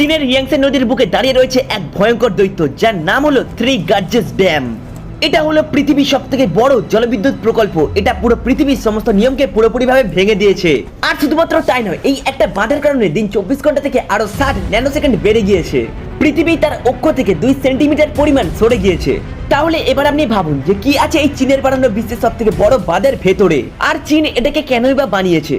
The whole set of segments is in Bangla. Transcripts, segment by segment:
চীনের ইয়াংসে নদীর বুকে দাঁড়িয়ে রয়েছে এক ভয়ঙ্কর দৈত্য, যার নাম হলো থ্রি গার্জেস ড্যাম। এটা হলো পৃথিবীর সব থেকে বড় জলবিদ্যুৎ প্রকল্প। এটা পুরো পৃথিবীর সমস্ত নিয়মকে পুরোপুরিভাবে ভেঙে দিয়েছে। আর শুধুমাত্র তাই নয়, এই একটা বাঁধের কারণে দিন চব্বিশ ঘণ্টা থেকে আরও ষাট ন্যানো সেকেন্ড বেড়ে গিয়েছে। পৃথিবী তার অক্ষ থেকে দুই সেন্টিমিটার পরিমাণ সরে গিয়েছে। তাহলে এবার আপনি ভাবুন যে কি আছে এই চীনের বানানো বিশ্বের সব থেকে বড় বাঁধের ভেতরে। আর চীন এটাকে কেনই বা বানিয়েছে?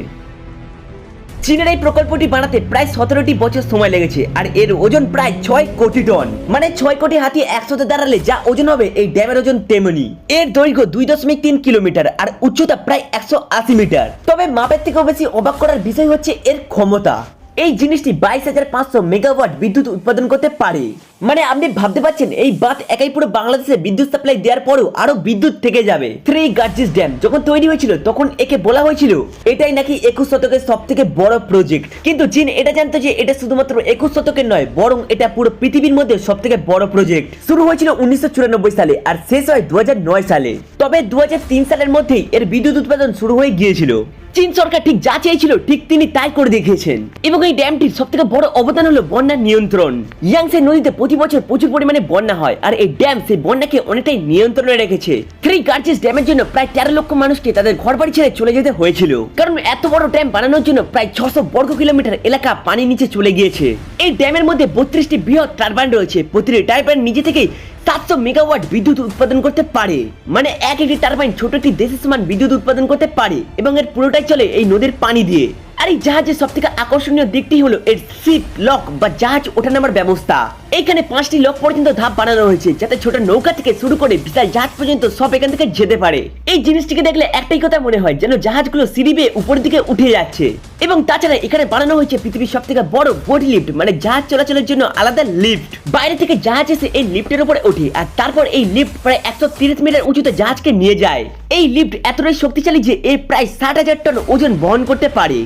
চীনের এই প্রকল্পটি বানাতে প্রায় সতেরোটি বছর সময় লেগেছে, আর এর ওজন প্রায় ছয় কোটি টন। মানে ছয় কোটি হাতি একসাথে দাঁড়ালে যা ওজন হবে, এই ড্যামের ওজন তেমনি। এর দৈর্ঘ্য দুই দশমিক তিন কিলোমিটার, আর উচ্চতা প্রায় একশো আশি মিটার। তবে মাপের থেকেও বেশি অবাক করার বিষয় হচ্ছে এর ক্ষমতা। এই জিনিসটি বাইশ হাজার পাঁচশো মেগাওয়াট বিদ্যুৎ উৎপাদন করতে পারে। মানে আপনি ভাবতে পারছেন, এই বাঁধ একাই পুরো বাংলাদেশে বিদ্যুৎ সাপ্লাই দেওয়ার পরও আরও বিদ্যুৎ থেকে যাবে। থ্রি গার্জিস ড্যাম যখন তৈরি হয়েছিল, তখন একে বলা হয়েছিল, এটাই নাকি একুশ শতকের সব থেকে বড় প্রজেক্ট কিন্তু চীন এটা জানতো যে এটা শুধুমাত্র একুশ শতকের নয়, বরং এটা পুরো পৃথিবীর মধ্যে সব থেকে বড় প্রজেক্ট শুরু হয়েছিল উনিশশো চুরানব্বই সালে আর শেষ হয় দু হাজার নয় সালে। তবে দু হাজার তিন সালের মধ্যেই এর বিদ্যুৎ উৎপাদন শুরু হয়ে গিয়েছিল। চীন সরকার ঠিক যা চেয়েছিল, ঠিক তিনি তাই করে দেখিয়েছেন। এবং এই ড্যামটির সব থেকে বড় অবদান হলো বন্যা নিয়ন্ত্রণ। ইয়াংসে নদীতে প্রতি বছর প্রচুর পরিমাণে বন্যা হয়, আর এই ড্যাম সেই বন্যাকে অনেকটাই নিয়ন্ত্রণে রেখেছে। থ্রি গার্জেস ড্যামের জন্য প্রায় তেরো লক্ষ মানুষকে তাদের ঘর বাড়ি ছেড়ে চলে যেতে হয়েছিল। কারণ এত বড় ড্যাম বানানোর জন্য প্রায় ছশো বর্গ কিলোমিটার এলাকা পানি নিচে চলে গিয়েছে। এই ড্যামের মধ্যে বত্রিশটি বৃহৎ টারবাইন রয়েছে। প্রতিটি টারবাইন নিজে থেকেই সাতশো মেগাওয়াট বিদ্যুৎ উৎপাদন করতে পারে। মানে এক একটি টারবাইন ছোট একটি দেশের সমান বিদ্যুৎ উৎপাদন করতে পারে এবং এর পুরোটাই চলে এই নদীর পানি দিয়ে। আর এই জাহাজের সব থেকে আকর্ষণীয় দিকটি হলো এর সিট লক বা জাহাজ ওঠা নামার ব্যবস্থা। এখানে পাঁচটি লক পর্যন্ত ধাপ বানানো হয়েছে, যাতে ছোট নৌকা থেকে শুরু করে বিশাল জাহাজ পর্যন্ত সব এখান থেকে যেতে পারে। এই জিনিসটিকে দেখলে একটাই কথা মনে হয়, যেন জাহাজগুলো সিঁড়ি বেয়ে উপরের দিকে উঠে যাচ্ছে। এবং তাছাড়া এখানে বানানো হয়েছে পৃথিবীর সব থেকে বড় বোট লিফট মানে জাহাজ চলাচলের জন্য আলাদা লিফট বাইরে থেকে জাহাজ এসে এই লিফটের উপরে ওঠে, আর তারপর এই লিফট প্রায় একশো তিরিশ মিটার উঁচুতে জাহাজকে নিয়ে যায়। এই লিফট এতটাই শক্তিশালী যে এ প্রায় ষাট হাজার টন ওজন বহন করতে পারে।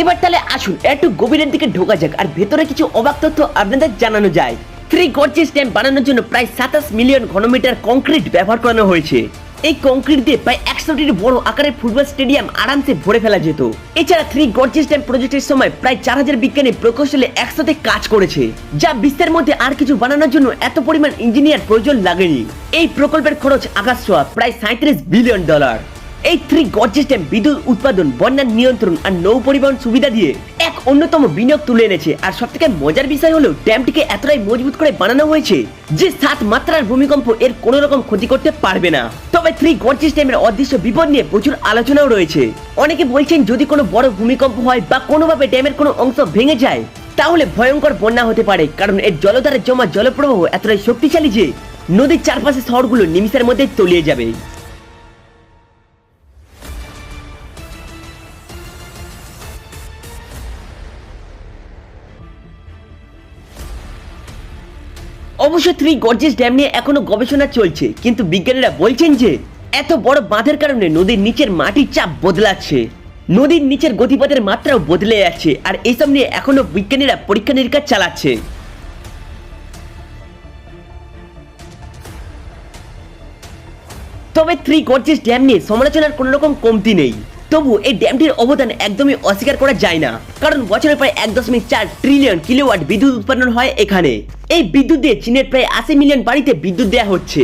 এবার তাহলে আসুন, একটু গভীরের দিকে ঢোকা যাক আর ভেতরে কিছু অবাক তথ্য আপনাদের জানানো যায়। থ্রি গর্জেস ড্যাম বানানোর জন্য প্রায় সাতাশ মিলিয়ন ঘনমিটার কংক্রিট ব্যবহার করানো হয়েছে। এই কংক্রিট দিয়ে প্রায় একশোটির বড় আকারের ফুটবল স্টেডিয়াম আরামসে ভরে ফেলা যেত। এছাড়া থ্রি গর্জেস ড্যাম প্রজেক্টের সময় প্রায় চার হাজার বিজ্ঞানী প্রকৌশলে একসাথে কাজ করেছে, যা বিশ্বের মধ্যে আর কিছু বানানোর জন্য এত পরিমাণ ইঞ্জিনিয়ার প্রয়োজন লাগেনি। এই প্রকল্পের খরচ আকাশ প্রায় সাঁত্রিশ বিলিয়ন ডলার এই থ্রি গড সিস্টেম বিদ্যুৎ উৎপাদন, বন্যার নিয়ন্ত্রণ আর নৌ পরিবহন সুবিধা দিয়ে এক অন্যতম বিনিয়োগ তুলে এনেছে। আর সব থেকে মজার বিষয় হলো, ড্যামটিকে এতটাই মজবুত করে বানানো হয়েছে যে সাত মাত্রার ভূমিকম্প এর কোনো রকম ক্ষতি করতে পারবে না। তবে থ্রি গড সিস্টেমের অদৃশ্য বিপদ নিয়ে প্রচুর আলোচনাও রয়েছে। অনেকে বলছেন, যদি কোনো বড় ভূমিকম্প হয় বা কোনোভাবে ড্যামের কোনো অংশ ভেঙে যায়, তাহলে ভয়ঙ্কর বন্যা হতে পারে। কারণ এর জলধারে জমা জলপ্রবাহ এতটাই শক্তিশালী যে নদীর চারপাশে শহরগুলো নিমিষের মধ্যে তলিয়ে যাবে। অবশ্য থ্রি গর্জেস ড্যাম নিয়ে এখনও গবেষণা চলছে, কিন্তু বিজ্ঞানীরা বলছেন যে, এত বড় বাঁধের কারণে নদীর নিচের মাটির চাপ বদলাচ্ছে। নদীর নিচের গতিপথের মাত্রাও বদলে যাচ্ছে, আর এইসব নিয়ে এখনও বিজ্ঞানীরা পরীক্ষা নিরীক্ষা চালাচ্ছে। তবে থ্রি গর্জেস ড্যাম নিয়ে সমালোচনার কোনো রকম কমতি নেই। তবু এই ড্যামটির অবদান একদমই অস্বীকার করা যায় না। কারণ বছরে প্রায় এক দশমিক চার ট্রিলিয়ন কিলোওয়াট বিদ্যুৎ উৎপাদন হয় এখানে। এই বিদ্যুৎ দিয়ে চীনের প্রায় আশি মিলিয়ন বাড়িতে বিদ্যুৎ দেওয়া হচ্ছে।